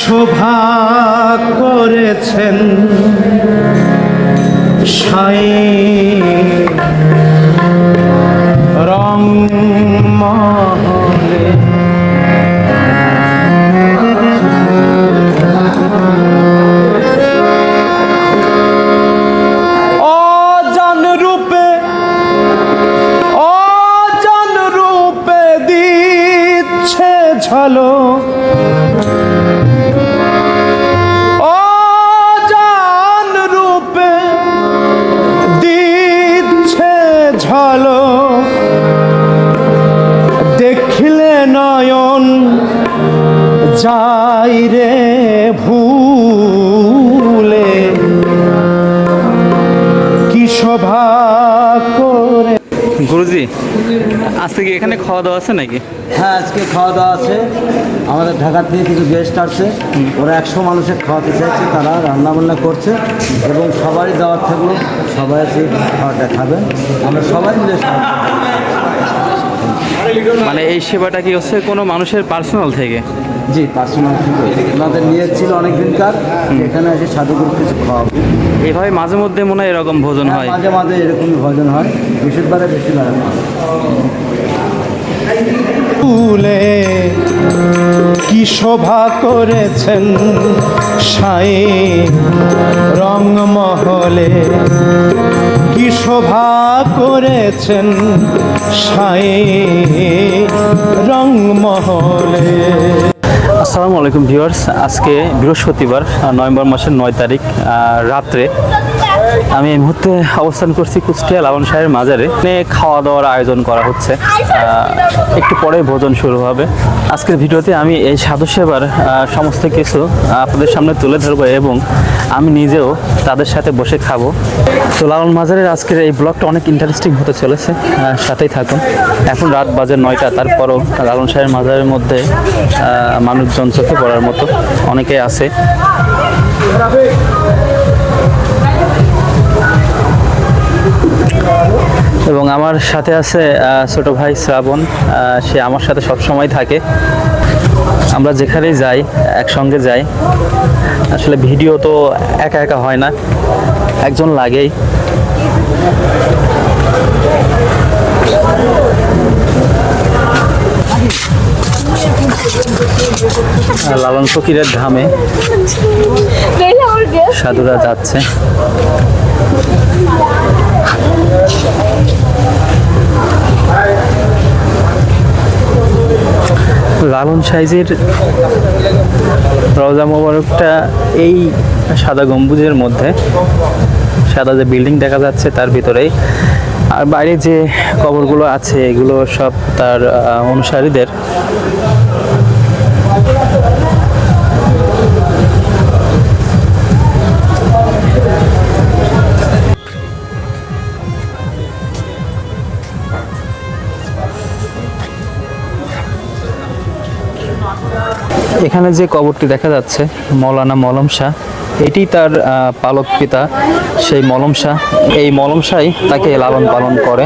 শোভা করেছেন। সাই রং মহলে। যাই রে ভুলে কি শোভা করে। গুরুজি আজকে কি এখানে খাওয়া দাওয়া আছে নাকি? হ্যাঁ আজকে খাওয়া দাওয়া আছে। আমাদের ঢাকা থেকে কিছু গেস্ট আসছে। ওরা একশো মানুষের খাওয়াতে চাইছে তারা রান্না বান্না করছে এবং সবারই দাওয়াত থাকল সবাই এসে খাওয়াটা খাবেন আমরা সবাই মিলে। মানে এই সেবাটা কি হচ্ছে কোনো মানুষের পার্সোনাল থেকে? জি পার্সোনাল থেকে। ওনাদের নিয়ে ছিল অনেক দিনকার এখানে এসে সাধুগুরু কিছু খাওয়াবো। এইভাবে মাঝে মধ্যে মনে হয় এরকম ভোজন হ্যাঁ, হয়? মাঝে মাঝে এরকমই ভোজন হয়। বৃহস্পতিবারে বেশি লাগে ফুলে কি শোভা করেছেন সাই রং মহলে কি শোভা করেছেন সাই রংমহলে। আসসালামু আলাইকুম ভিউয়ার্স আজকে বৃহস্পতিবার নভেম্বর মাসের নয় তারিখ রাত্রে আমি এই মুহূর্তে অবস্থান করছি কুষ্টিয়া লাবণ শাহের মাজারে। খাওয়া দাওয়ার আয়োজন করা হচ্ছে। একটু পরে ভোজন শুরু হবে। আজকের ভিডিওতে আমি এই সাধু সেবার সমস্ত কিছু আপনাদের সামনে তুলে ধরবো এবং আমি নিজেও তাদের সাথে বসে খাব। তো লালন মাজারের আজকের এই ব্লগটা অনেক ইন্টারেস্টিং হতে চলেছে। সাথেই থাকুন। এখন রাত বাজে নয়টা, তারপরও লালন শাহের মাজারের মধ্যে মানুষজন চোখে পড়ার মতো অনেকে আছে। এবং আমার সাথে আছে ছোট ভাই শ্রাবণ সে আমার সাথে সব সময় থাকে। আমরা যেখানেই যাই, একসঙ্গে যাই। আসলে ভিডিও তো একা একা হয় না, একজন লাগেই। লালন ফকিরের ধামে সাধুরা যাচ্ছে। লালন সাইজের রওজা মোবারকটা এই সাদা গম্বুজের মধ্যে। সাদা যে বিল্ডিং দেখা যাচ্ছে তার ভিতরেই। আর বাইরে যে কবরগুলো আছে, এগুলো সব তার অনুসারীদের। এখানে যে কবরটি দেখা যাচ্ছে, মৌলানা মলম শাহ, এটি তার পালক পিতা, সেই মলম শাহ। এই মলম শাহই তাকে লালন পালন করে।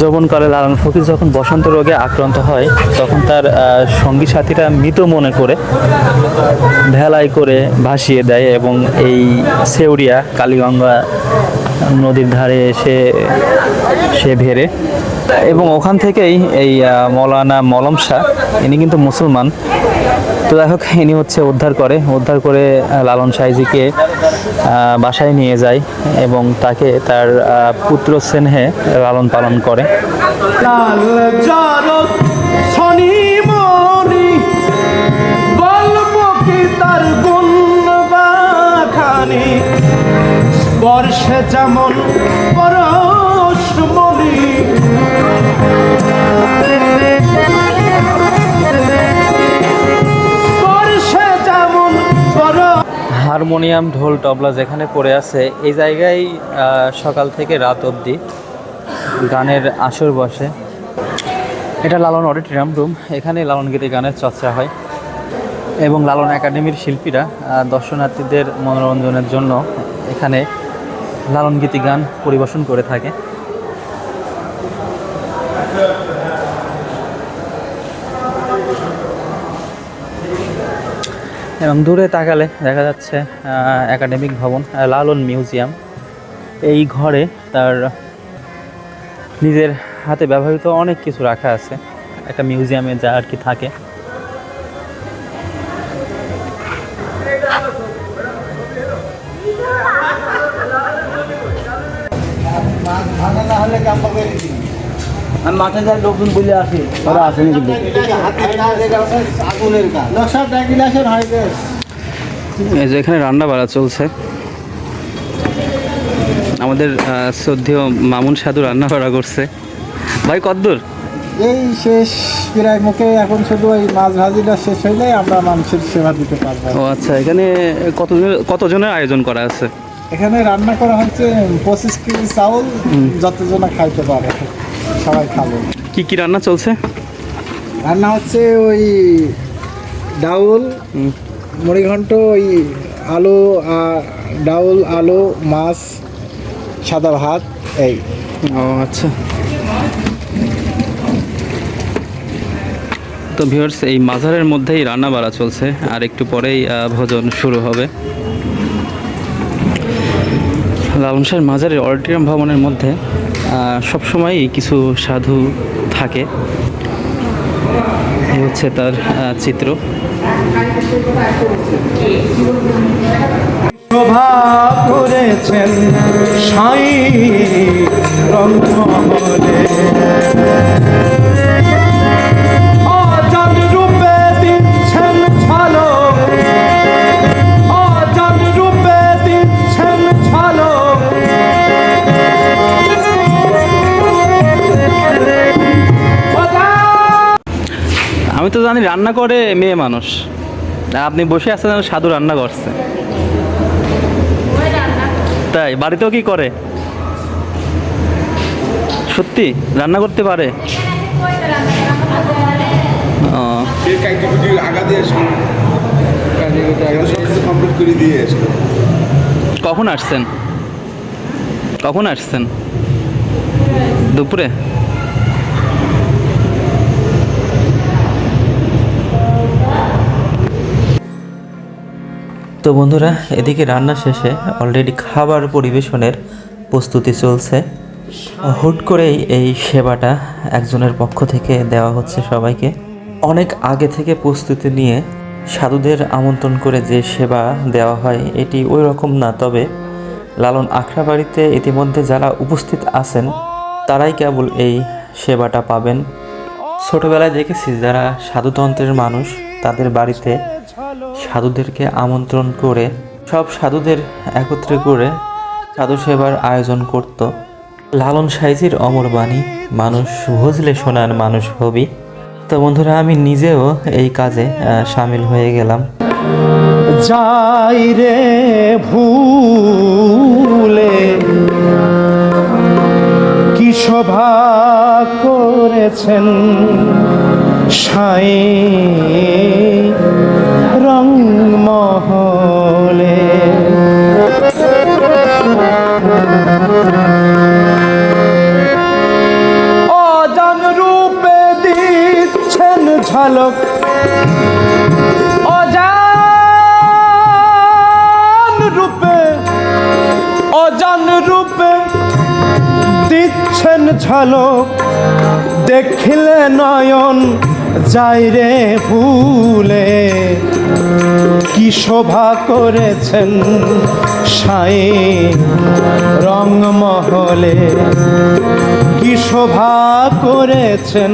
যৌবনকালে লালন ফকির যখন বসন্ত রোগে আক্রান্ত হয়, তখন তার সঙ্গী সাথীরা মৃত মনে করে ভেলাই করে ভাসিয়ে দেয় এবং এই সেউরিয়া কালীগঙ্গা নদীর ধারে এসে সে ভেরে এবং ওখান থেকেই এই মৌলানা মলম শাহ, ইনি কিন্তু মুসলমান। তো যাই হোক, ইনি হচ্ছে উদ্ধার করে উদ্ধার করে লালন সাইজিকে বাসায় নিয়ে যায় এবং তাকে তার পুত্র স্নেহে লালন পালন করে। স্পর্শে যেমন পরশমণি হারমোনিয়াম, ঢোল, তবলা যেখানে পড়ে আছে, এই জায়গায় সকাল থেকে রাত অবধি গানের আসর বসে। এটা লালন অডিটোরিয়াম রুম। এখানে লালন গীতি গানের চর্চা হয়। এবং লালন একাডেমির শিল্পীরা দর্শনার্থীদের মনোরঞ্জনের জন্য এখানে লালন গীতি গান পরিবেশন করে থাকে। এবং দূরে তাকালে দেখা যাচ্ছে একাডেমিক ভবন লালন মিউজিয়াম। এই ঘরে তার নিজের হাতে ব্যবহৃত অনেক কিছু রাখা আছে। একটা মিউজিয়ামে যা আর কি থাকে। আমি মাঠে যাই লোকজন বলে আসি। ওরা আসেনি কিন্তু এই যে এখানে রান্না বাড়া চলছে। আমাদের শ্রদ্ধেয় মামুন সাধু রান্না বাড়া করছে। ভাই কদ্দূর এই শেষ প্রায় মুখে এখন শুধু ওই মাছ ভাজিটা শেষ হইলে আমরা মানুষের সেবা দিতে পারব। ও আচ্ছা এখানে কতজনের কতজনের আয়োজন করা আছে? এখানে রান্না করা হচ্ছে পঁচিশ কেজি চাউল যতজনা খাইতে পারে। সবাই খাবে। কি কি রান্না চলছে? রান্না হচ্ছে ওই ডাউল। মুড়িঘণ্ট ওই আলু ডাউল আলু মাছ সাদা ভাত এই। ও আচ্ছা। তো ভিউয়ার্স এই মাজারের মধ্যেই রান্না বাড়া চলছে আর একটু পরেই ভোজন শুরু হবে। লালন শাহের মাজারের অডিটোরিয়াম ভবনের মধ্যে সবসময়ই কিছু সাধু থাকে। হচ্ছে তার চিত্র। প্রভাব করেছেন সাই রঙ্গমহলে তো জানি রান্না করে মেয়ে মানুষ। আপনি বসে আছেন সাধু রান্না করছে। তাই, বাড়িতেও কি করে? সত্যি? রান্না করতে পারে? কখন আসছেন? কখন আসছেন? দুপুরে? তো বন্ধুরা, এদিকে রান্না শেষে অলরেডি খাবার পরিবেশনের প্রস্তুতি চলছে। হুট করেই এই সেবাটা একজনের পক্ষ থেকে দেওয়া হচ্ছে সবাইকে। অনেক আগে থেকে প্রস্তুতি নিয়ে সাধুদের আমন্ত্রণ করে যে সেবা দেওয়া হয়, এটি ওই রকম না। তবে লালন আখড়া বাড়িতে ইতিমধ্যে যারা উপস্থিত আছেন, তারাই কেবল এই সেবাটা পাবেন। ছোটবেলায় দেখেছি যারা সাধুতন্ত্রের মানুষ, তাদের বাড়িতে সাধুদেরকে আমন্ত্রণ করে, সব সাধুদের একত্রে করে সাধু সেবার আয়োজন করত। লালন সাইজির অমর বাণী, মানুষ বুঝলে শোনার মানুষ হবি। তো বন্ধুরা, আমি নিজেও এই কাজে সামিল হয়ে গেলাম। যাই রে ভুলে, কি শোভা করেছেন সাই রংমহলে। অজান রূপে দিচ্ছেন ঝলক। অজান রূপে অজান রূপে দিচ্ছেন ঝলক। দেখিলে নয়ন যাই রে ভুলে কি শোভা করেছেন সাই রংমহলে। কি শোভা করেছেন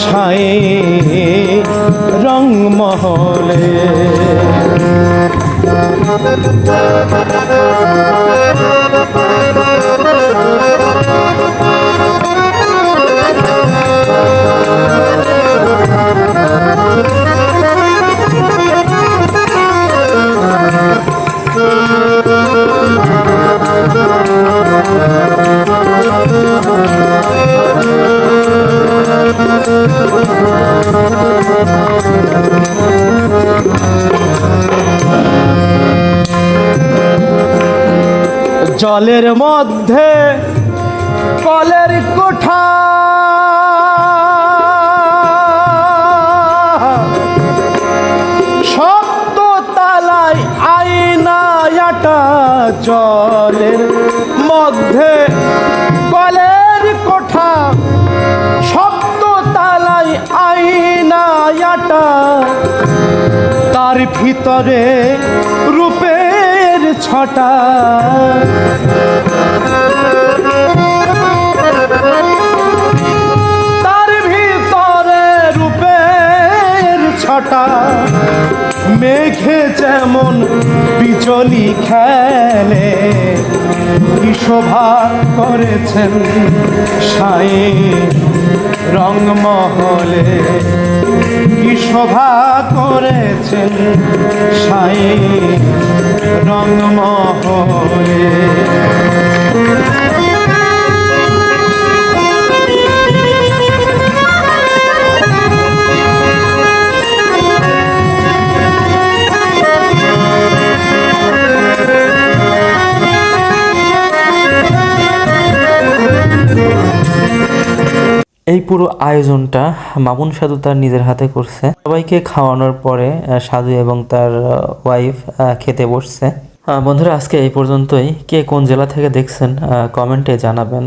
সাই রংমহলে। জলের মধ্যে কলের কোঠা ভিতরে রূপের ছটা। তার ভিতরে রূপের ছটা। মেঘে যেমন বিজলি খেলে, কি শোভা করেছেন সাই রংমহলে। শোভা করেছেন সাই রংমহলে। এই পুরো আয়োজনটা মামুন সাধু তার নিজের হাতে করছে। সবাইকে খাওয়ানোর পরে সাধু এবং তার ওয়াইফ খেতে বসছে। বন্ধুরা, আজকে এই পর্যন্তই। কে কোন জেলা থেকে দেখছেন কমেন্টে জানাবেন।